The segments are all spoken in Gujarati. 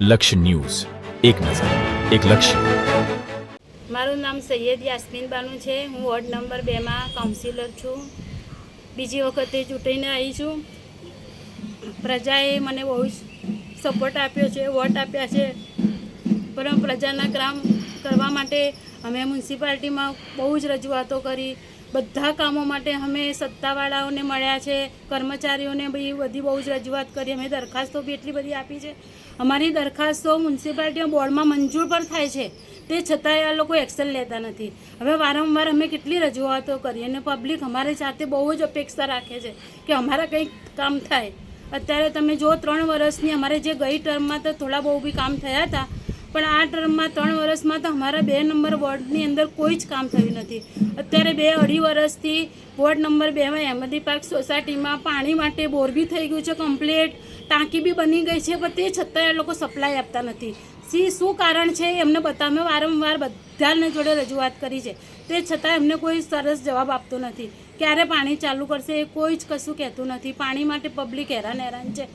લક્ષ્ય ન્યૂઝ. એક નજર, એક લક્ષ્ય. મારું નામ સૈયદ યાસ્મીન બાનુ છે. હું વોર્ડ નંબર બેમાં કાઉન્સિલર છું. બીજી વખતે ચૂંટીને આવી છું. પ્રજાએ મને બહુ સપોર્ટ આપ્યો છે, વોટ આપ્યા છે. પણ પ્રજાના કામ કરવા માટે અમે મ્યુનિસિપાલિટીમાં બહુ જ રજૂઆતો કરી. બધા કામો માટે અમે સત્તાવાળાઓને મળ્યા છે, કર્મચારીઓને બી બધી બહુ જ રજૂઆત કરી, અમે દરખાસ્તો બી એટલી બધી આપી છે. અમારી દરખાસ્તો મ્યુનિસિપાલિટી બોર્ડમાં મંજૂર પણ થાય છે, તે છતાંય આ લોકો એક્શન લેતા નથી. હવે વારંવાર અમે કેટલી રજૂઆતો કરી અને પબ્લિક અમારી સાથે બહુ જ અપેક્ષા રાખે છે કે અમારા કંઈક કામ થાય. અત્યારે તમે જો ત્રણ વર્ષની અમારે જે ગઈ ટર્મમાં તો થોડા બહુ બી કામ થયા હતા પણ આ ટર્મમાં ત્રણ વર્ષમાં તો અમારા બે નંબર વોર્ડની અંદર કોઈ જ કામ થયું નથી. અત્યારે બે અઢી વર્ષથી વોર્ડ નંબર બેમાં અહેમદી પાર્ક સોસાયટીમાં પાણી માટે બોર બી થઈ ગયું છે કમ્પ્લીટ. ટાંકી બી બની ગઈ છે, પણ તે છતાંય એ લોકો સપ્લાય આપતા નથી. સી, શું કારણ છે એમને બતા અમે વારંવાર બધાને જોડે રજૂઆત કરી છે. તે છતાં એમને કોઈ સરસ જવાબ આપતો નથી. ક્યારે પાણી ચાલુ કરશે એ કોઈ જ કશું કહેતું નથી. પાણી માટે પબ્લિક હેરાન હેરાન છે.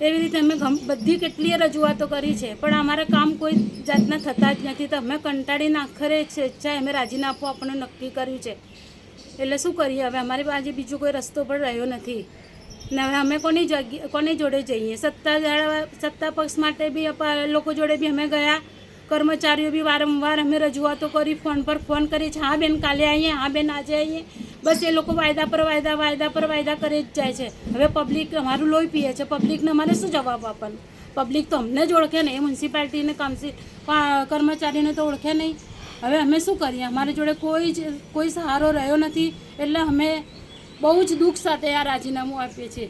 એવી રીતે અમે બધી કેટલીય રજૂઆતો કરી છે, પણ અમારા કામ કોઈ જાતના થતા જ નથી. તો અમે કંટાળીને આખરે સ્વેચ્છાએ અમે રાજીનામું આપણને નક્કી કર્યું છે. એટલે શું કરીએ? હવે અમારી પાસે બીજો કોઈ રસ્તો પણ રહ્યો નથી. ને હવે અમે કોની જગ્યા કોની જોડે જઈએ? સત્તા સત્તા પક્ષ માટે બી લોકો જોડે બી અમે ગયા. કર્મચારીઓ બી વારંવાર અમે રજૂઆતો કરી, ફોન પર ફોન કરી છે. હા બેન, કાલે આવીએ. હા બેન, આજે આવીએ. બસ એ લોકો વાયદા પર વાયદા વાયદા પર વાયદા કરી જ જાય છે. હવે પબ્લિક અમારું લોહી પીએ છે. પબ્લિકને અમારે શું જવાબ આપવાનો? પબ્લિક તો અમને જ ઓળખે નહીં મ્યુનિસિપાલિટીને કામસી કર્મચારીને તો ઓળખે નહીં. હવે અમે શું કરીએ? અમારી જોડે કોઈ જ, કોઈ સહારો રહ્યો નથી. એટલે અમે બહુ જ દુઃખ સાથે આ રાજીનામું આપીએ છીએ.